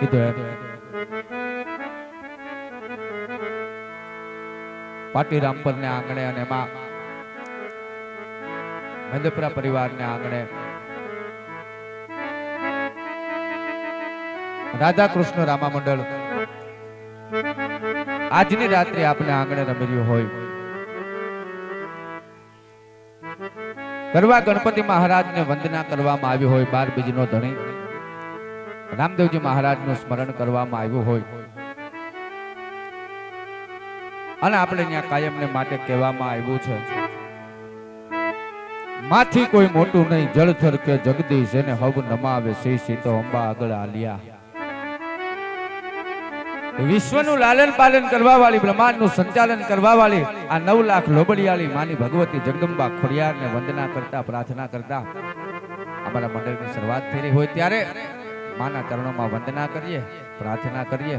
કીધું એમ પાટી રામપર ને આંગણે અને માં મહેન્દ્રપુરા પરિવારને આંગણે રાધા કૃષ્ણ રામા મંડળ આજની રાત્રે આપણે આંગણે રમી હોય કરવા ગણપતિ મહારાજને વંદના કરવામાં આવી હોય બાર બીજનો ધણી રામદેવજી મહારાજનું સ્મરણ કરવામાં આવ્યું હોય. અને આપણે ત્યાં કાયમને માટે કહેવામાં આવ્યું છે. માથી કોઈ મોટું નહીં જળથર કે જગદીશ, એને હવ નમાવે શ્રી સીતો અંબા આગળ આલિયા. વિશ્વનું લાલન પાલન કરવા વાળી બ્રહ્માંડનું સંચાલન કરવા વાળી આ નવ લાખ લોબડિયાળી માની ભગવતી જગદંબા ખોડિયારને વંદના કરતા, પ્રાર્થના કરતા, અમારા મંડળની શરૂઆત થઈ રહી હોય ત્યારે માના ચરણોમાં વંદના કરીએ, પ્રાર્થના કરીએ.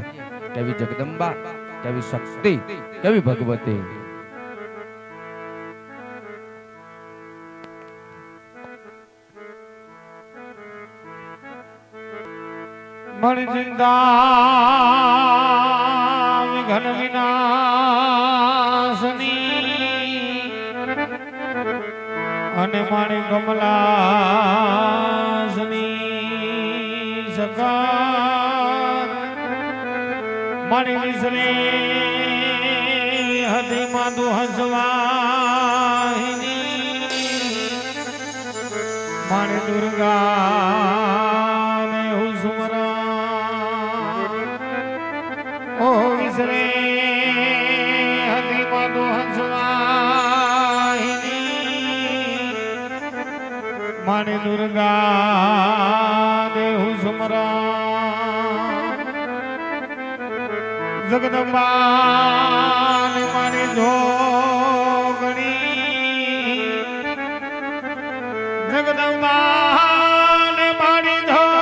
કેવી જગદંબા, કેવી શક્તિ, કેવી ભગવતી. મણજિંદા ઘન વિનાશની અને માણી કમલાસની સકાર માણી વિસરે હતી માધુ હસવાહિની માણી દુર્ગા ને હું સુમરા ઓ વિસરે માણી દુર્ગા જગદંબા પાન મારી જોગણી. જગદંબા ને મારી ધોગણી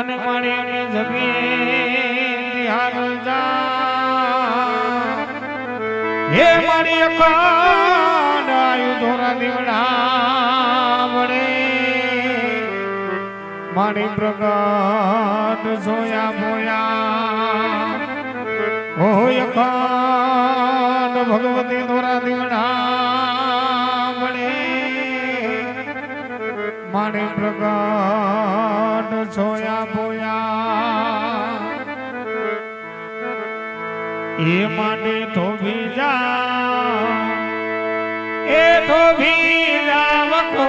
અને મારી જમીન હારું જા. હે મારી અકાંડ આયુ ધોરા દીવડા વડે. મારી પ્રગટ જોયા ભોયા હોય અખંડ ભગવતી ધોરા દીવડા વડે. મારી પ્રગટ જોયા ભોયા એ માટે તો બીજા, એ તો બીજા વખો